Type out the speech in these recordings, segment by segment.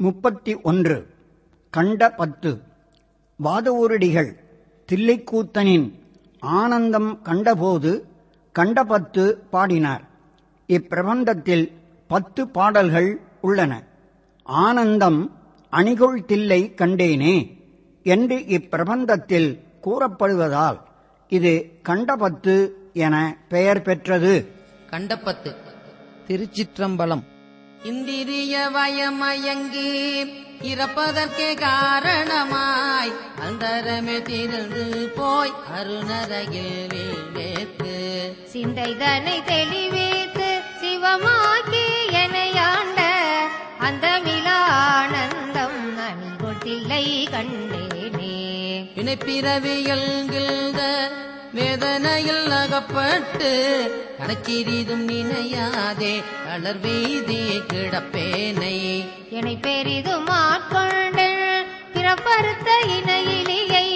முப்பத்தி ஒன்று. கண்ட பத்து. வாதவூரடிகள் தில்லைக்கூத்தனின் ஆனந்தம் கண்டபோது கண்ட பத்து பாடினார். இப்பிரபந்தத்தில் பத்து பாடல்கள் உள்ளன. ஆனந்தம் அணிகொள் தில்லை கண்டேனே என்று இப்பிரபந்தத்தில் கூறப்படுவதால் இது கண்டபத்து என பெயர் பெற்றது. கண்டபத்து திருச்சிற்றம்பலம். இந்திரிய வயமயங்கி இறப்பதற்கே காரணமாய் அந்தரமே திறந்து போய் அருணரையில் வீழ்வேத்து சிந்தைதனை தெளிவித்து சிவமாக்கி எனையாண்ட அந்த மிலானந்தம் அணிகொட்டில்லை கண்டேனே. இணைப்பிறவியல் கிழ்ந்த வேதனையில் அகப்பட்டு கணச்சிறிதும் நினையாதே தளர்வீதி கிடப்பேனை. என்னை பெரிதும் ஆட்கொண்டு பிறப்பறுத்த இணையிலியை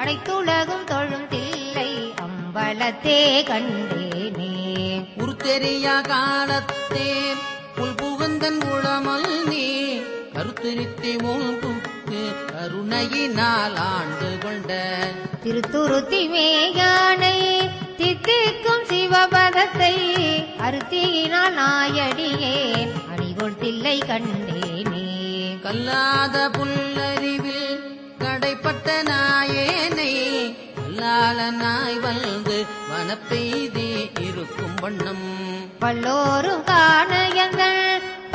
அனைத்துலகும் தொழும் தில்லை அம்பலத்தே கண்டேனே. உருத்தெரியா காலத்தே உள் புகுந்தன் உளமல் நீ கருத்துரித்தி மூழ்குக்கு கருணையினால் ஆண்டு கொண்ட திருத்துருத்தி மேயானை தித்திக்கும் சிவபதத்தை அருத்தியினால் நாயடியே அணிகொள் தில்லை கண்டேனே. கல்லாத புல்லறிவில் கடைப்பட்ட நாயேனை கல்லால நாய் வந்து வனப்பெய்தி இருக்கும் வண்ணம். பல்லோரும் காண எங்கள்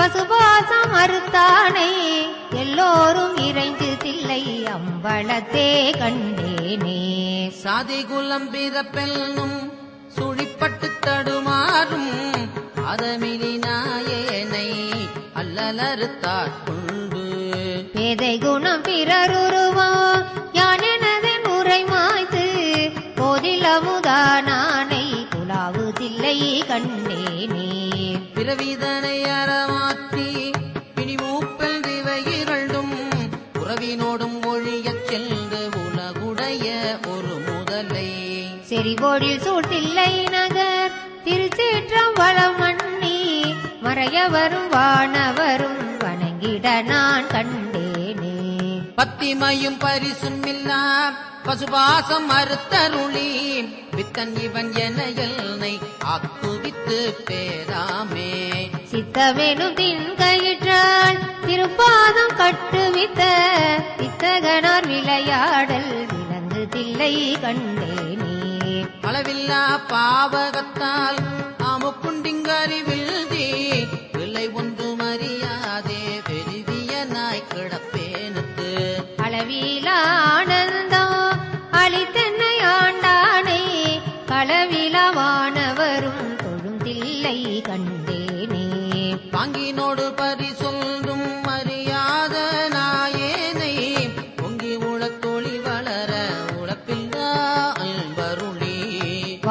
பசுபாசம் அறுத்தானை எல்லோரும் இறைந்து தில்லை அம்பலத்தே கண்டேனே. சாதி குலம் பிறப்பெல்லும் சுழிப்பட்டு தடுமாறும் அதமிலி நாயேனை அல்லலறுத்தாட்கொண்டு பேதை குணம் பிறருருவம் யான் எனது முறை மாய்த்து போதில் அமுதானானை குலாவு தில்லை கண்டேனே. பிறவிதனை செறிவோடில் சூழ்த்தில்லை நகர். திருச்சேற்றம் வளம் மண்ணி மறையவரும் வானவரும் வணங்கிட நான் கண்டேனே. பத்திமையும் பரிசும் இல்லா பசுபாசம் மறுத்தருளி வித்தன் இவன் என எல்லை ஆக்குவித்து பேராமே. சித்தமெனும் தின்கயிற்றால் திருப்பாதம் கட்டுவித்த அளவில்லா பாவகத்தால்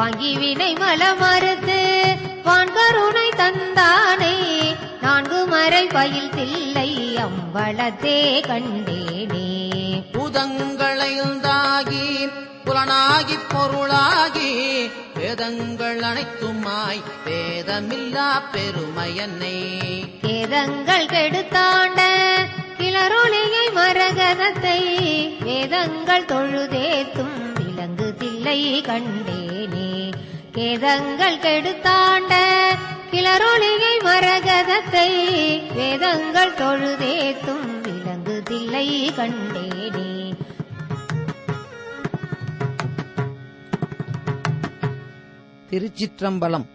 வாங்கி வினை மலமறுத்து வான்கருணை தந்தானை நான்கு மறை பயில் தில்லை அம்பலத்தே கண்டேனே. பூதங்களைந்தாகி புலனாகி பொருளாகி வேதங்கள் அனைத்துமாய் வேதமில்லா பெருமையன்னை வேதங்கள் கெடுத்தாண்ட கிளரொளியை மரகதத்தை வேதங்கள் தொழுதேத்தும் விலங்கு தில்லை கண்டேனே வேதங்கள் கெடுத்தாண்ட கிளரொளியை மரகதத்தை வேதங்கள் தொழுதேத்தும் விலங்கு தில்லை கண்டேனே. திருச்சிற்றம்பலம்.